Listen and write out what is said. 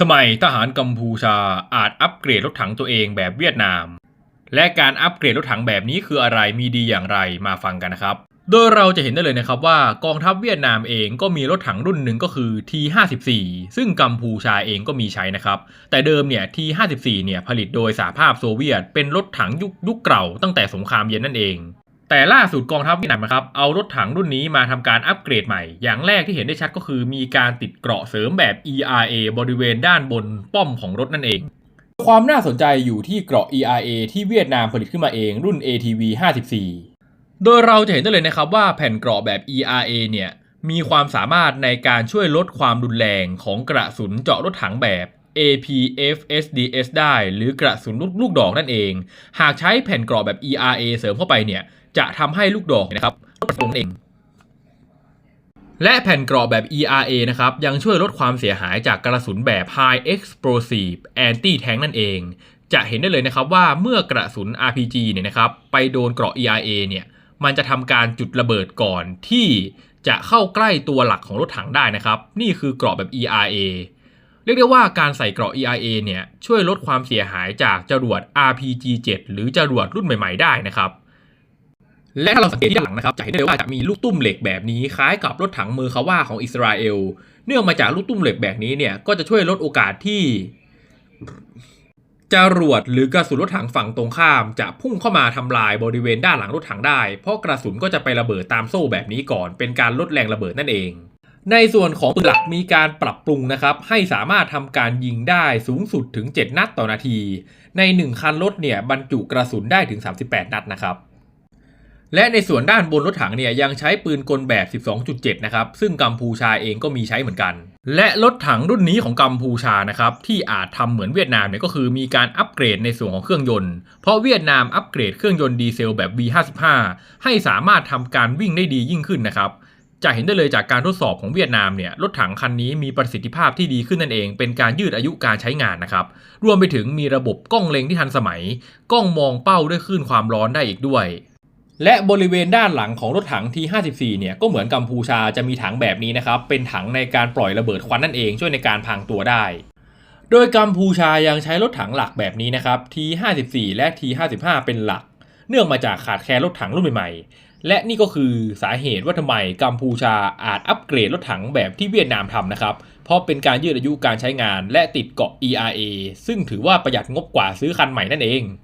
ทำไมทหารกัมพูชาอาจอัปเกรดรถถังตัวเองแบบเวียดนาม และการอัปเกรดรถถังแบบนี้คืออะไรมีดีอย่างไรมาฟังกันนะครับ โดยเราจะเห็นได้เลยนะครับว่ากองทัพเวียดนามเองก็มีรถถังรุ่นหนึ่งก็คือ T54 ซึ่งกัมพูชาเองก็มีใช้นะครับ แต่เดิมเนี่ย T54 เนี่ยผลิตโดยสหภาพโซเวียตเป็นรถถังยุคยุคเก่าตั้งแต่สงครามเย็นนั่นเอง แต่ล่าสุดกองทัพเวียดนามนะครับ เอารถถังรุ่นนี้มาทำการอัปเกรดใหม่ อย่างแรกที่เห็นได้ชัดก็คือ มีการติดเกราะเสริมแบบ ERA บริเวณด้านบนป้อมของรถนั่นเอง ความน่าสนใจอยู่ที่เกราะ ERA ที่เวียดนามผลิตขึ้นมาเองรุ่น ATV 54 โดยเราจะเห็นได้เลยนะครับว่าแผ่นเกราะแบบ ERA เนี่ยมีความสามารถในการช่วยลดความรุนแรงของกระสุนเจาะรถถังแบบ APFSDS ได้ หรือกระสุนลูกลูกดอกนั่นเอง หากใช้แผ่นเกราะแบบ ERA เสริมเข้าไปเนี่ย จะทำให้ลูกดอกนะครับลดลงเองและแผ่นเกราะแบบ ERA นะครับ ยังช่วยลดความเสียหายจากกระสุนแบบ High Explosive Anti Tank นั่นเอง จะเห็นได้เลยนะครับว่าเมื่อกระสุน RPG เนี่ยนะครับ ไปโดนเกราะ ERA เนี่ย มันจะทำการจุดระเบิดก่อนที่จะเข้าใกล้ตัวหลักของรถถังได้นะครับ นี่คือเกราะแบบ ERA เรียกได้ว่าการใส่เกราะ ERA เนี่ยช่วยลดความเสียหายจากจรวด RPG-7 หรือจรวดรุ่นใหม่ ๆ ได้นะครับ และถ้าเราสังเกตที่ด้านหลังนะครับจะเห็นได้เลยว่าจะมีลูกตุ้มเหล็กแบบนี้คล้ายกับรถถังเมอร์คาว่าของอิสราเอล เนื่องมาจากลูกตุ้มเหล็กแบบนี้เนี่ยก็จะช่วยลดโอกาสที่จรวดหรือกระสุนรถถังฝั่งตรงข้าม จะพุ่งเข้ามาทำลายบริเวณด้านหลังรถถังได้ เพราะกระสุนก็จะไประเบิดตามโซ่แบบนี้ก่อน เป็นการลดแรงระเบิดนั่นเอง ในส่วนของปืนหลักมีการปรับปรุงนะครับให้สามารถทำการยิงได้สูงสุดถึง 7 นัดต่อนาที ใน 1 คันรถเนี่ยบรรจุกระสุนได้ถึง 38 นัดนะครับ และในส่วนด้านบนรถถังเนี่ยยังใช้ปืนกลแบบ 12.7 นะครับ ซึ่งกัมพูชาเองก็มีใช้เหมือนกัน และรถถังรุ่นนี้ของกัมพูชานะครับที่อาจทำเหมือนเวียดนามเนี่ยก็คือมีการอัปเกรดในส่วนของเครื่องยนต์ เพราะเวียดนามอัปเกรดเครื่องยนต์ดีเซลแบบ V55 ให้สามารถทำการวิ่งได้ดียิ่งขึ้นนะครับจะเห็นได้เลยจากการทดสอบของเวียดนามเนี่ยรถถังคันนี้มีประสิทธิภาพที่ดีขึ้นนั่นเอง เป็นการยืดอายุการใช้งานนะครับรวมไปถึงมีระบบกล้องเล็งที่ทันสมัย กล้องมองเป้าด้วยคลื่นความร้อนได้อีกด้วย และบริเวณด้านหลังของรถถัง T54 เนี่ยก็เหมือนกัมพูชาจะมีถังแบบนี้นะครับ เป็นถังในการปล่อยระเบิดควันนั่นเองช่วยในการพังตัวได้ โดยกัมพูชายังใช้รถถังหลักแบบนี้นะครับ T54 และ T55 เป็นหลัก เนื่องมาจากขาดแคลนรถถังรุ่นใหม่ๆ และนี่ก็คือสาเหตุว่าทำไมกัมพูชาอาจอัปเกรดรถถังแบบที่เวียดนามทำนะครับ เพราะเป็นการยืดอายุการใช้งานและติดเกาะ ERA ซึ่งถือว่าประหยัดงบกว่าซื้อคันใหม่นั่นเอง